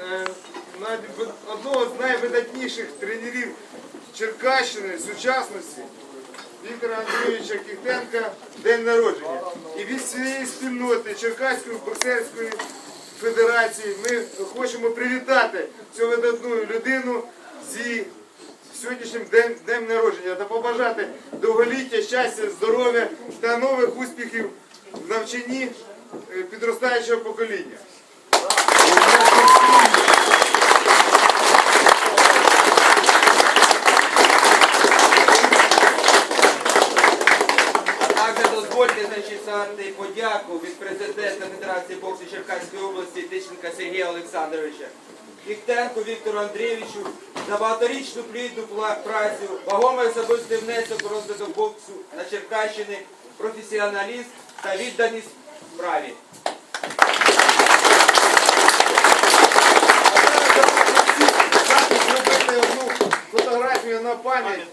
е, одного з найвидатніших тренерів Черкащини сучасності Віктора Андрійовича Кіхтенка день народження. І від всієї спільноти Черкаської боксерської федерації ми хочемо привітати цю видатну людину зі сьогоднішнім днем народження та побажати довголіття, щастя, здоров'я та нових успіхів в навчанні е, підростаючого покоління. Зачитати подяку від президента Федерації боксу Черкаської області Тищенка Сергія Олександровича. Віктенку Віктору Андрійовичу за багаторічну плідну працю, вагомий особистий внесок у розвиток боксу на Черкащині, професіоналізм та відданість справі. Зробити одну фотографію на пам'ять